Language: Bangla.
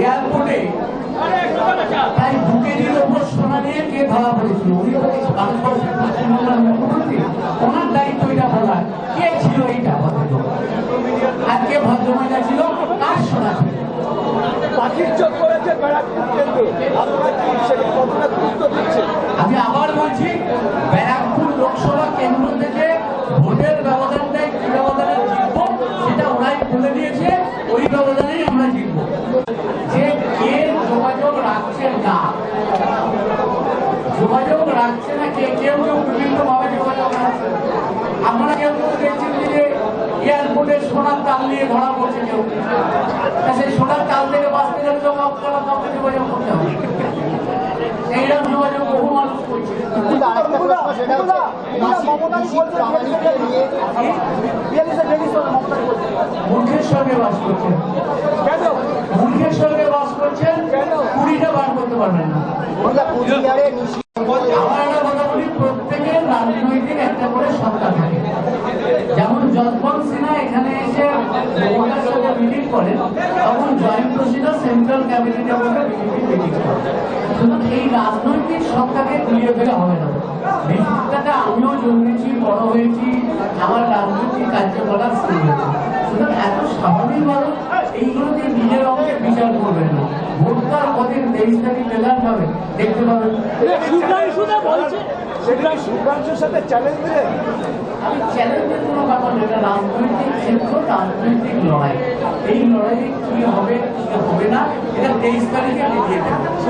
এয়ারপোর্টে তাই দু কেজির ওপর সোনা নিয়ে কে ধরা পড়েছিল আমি আবার বলছি, ব্যারাকপুর লোকসভা কেন্দ্র থেকে ভোটের ব্যবধানটাই কি ব্যবধানে জিতব সেটা ওরাই বলে দিয়েছে, ওই ব্যবধানেই আমরা জিতব। যে কে যোগাযোগ রাখছে না, যোগাযোগ রাখছে না, কে কেউ কেউ বিভিন্ন ভাবে যোগাযোগ রাখছে। আমরা কেউ কেউ দেখছি যে এয়ারপোর্টে সোনার তাল নিয়ে ধরা পড়ছে কেউ। সেই সোনার তাল মূর্খের সঙ্গে বাস করছেন কেন মূর্খের সঙ্গে বাস করছেন কুড়িটা বার করতে পারবেন না আমরা একটা কথা বলি, প্রত্যেকের রাজনৈতিক একটা করে সত্তা থাকে। যেমন যশবন্ত সিনহা এখানে করেন তখন জয়েন্ট প্রেসিডেন্ট সেন্ট্রাল ক্যাবিনেটে বসে বিজেপি মিটিং করে। সুতরাং এই রাজনৈতিক সত্তাকে গুলিয়ে ফেলে হবে না। বিজেপিটাতে আমিও জন্মেছি বড় হয়েছি আমার রাজনৈতিক কার্যকলাপ শুরু হয়েছে। সুতরাং এত স্বাভাবিকভাবে এইগুলোকে নিজের অঙ্কে বিচার করবেন না। ভোটটার কদিন তেইশ তারিখ রেজাল্ট হবে দেখতে পাবেন। সাথে চ্যালেঞ্জ দিলেন আমি চ্যালেঞ্জের কোনো ব্যাপার না এটা রাজনৈতিক রাজনৈতিক লড়াই এই লড়াইয়ে কি হবে কি হবে না এটা তেইশ তারিখে দেখিয়ে দেবে।